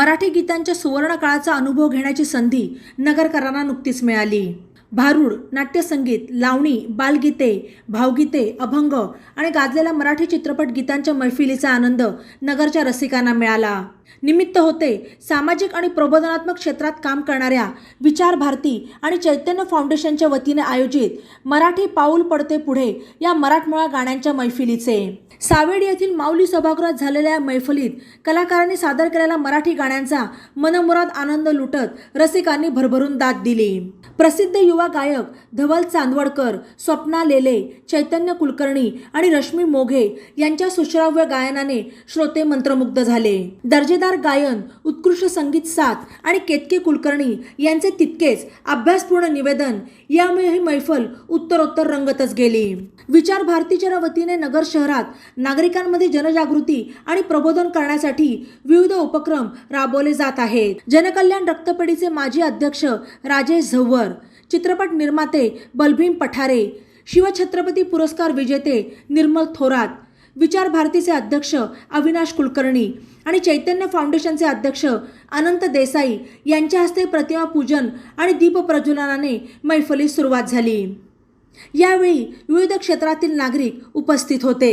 मराठी गीतांच्या सुवर्ण काळाचा अनुभव घेण्याची संधी नगरकरांना नुकतीच मिळाली. भारूड नाट्यसंगीत लावणी बालगीते भावगीते अभंग आणि गाजलेल्या मराठी चित्रपट गीतांच्या मैफिलीचा आनंद नगरच्या रसिकांना मिळाला. निमित्त होते सामाजिक आणि प्रबोधनात्मक क्षेत्रात काम करणाऱ्या विचार भारती आणि चैतन्य फाउंडेशनच्या वतीने आयोजित मराठी पाऊल पडते पुढे या मराठमोळा गाण्यांच्या मैफिलीचे. सावेडी येथील माऊली सभागृहात झालेल्या या मैफलीत कलाकारांनी सादर केलेल्या मराठी गाण्यांचा मनमुराद आनंद लुटत रसिकांनी भरभरून दाद दिली. प्रसिद्ध युवा गायक धवल चांदवडकर स्वप्ना लेले चैतन्य कुलकर्णी आणि रश्मी मोघे यांच्या सुश्राव्य गायनाने श्रोते मंत्रमुग्ध झाले. दर्जेदार गायन उत्कृष्ट संगीत साथ आणि केतकी कुलकर्णी यांचे तितकेच अभ्यासपूर्ण निवेदन यामुळे ही मैफल उत्तरोत्तर रंगतच गेली. विचार भारतीच्या वतीने नगर शहरात नागरिकांमध्ये जनजागृती आणि प्रबोधन करण्यासाठी विविध उपक्रम राबवले जात आहेत. जनकल्याण रक्तपेढीचे माजी अध्यक्ष राजेश झव्वर चित्रपट निर्माते बलभीम पठारे शिवछत्रपती पुरस्कार विजेते निर्मल थोरात विचार भारतीचे अध्यक्ष अविनाश कुलकर्णी आणि चैतन्य फाउंडेशनचे अध्यक्ष अनंत देसाई यांच्या हस्ते प्रतिमा पूजन आणि दीपप्रज्वलनाने मैफलीस सुरुवात झाली. यावेळी विविध क्षेत्रातील नागरिक उपस्थित होते.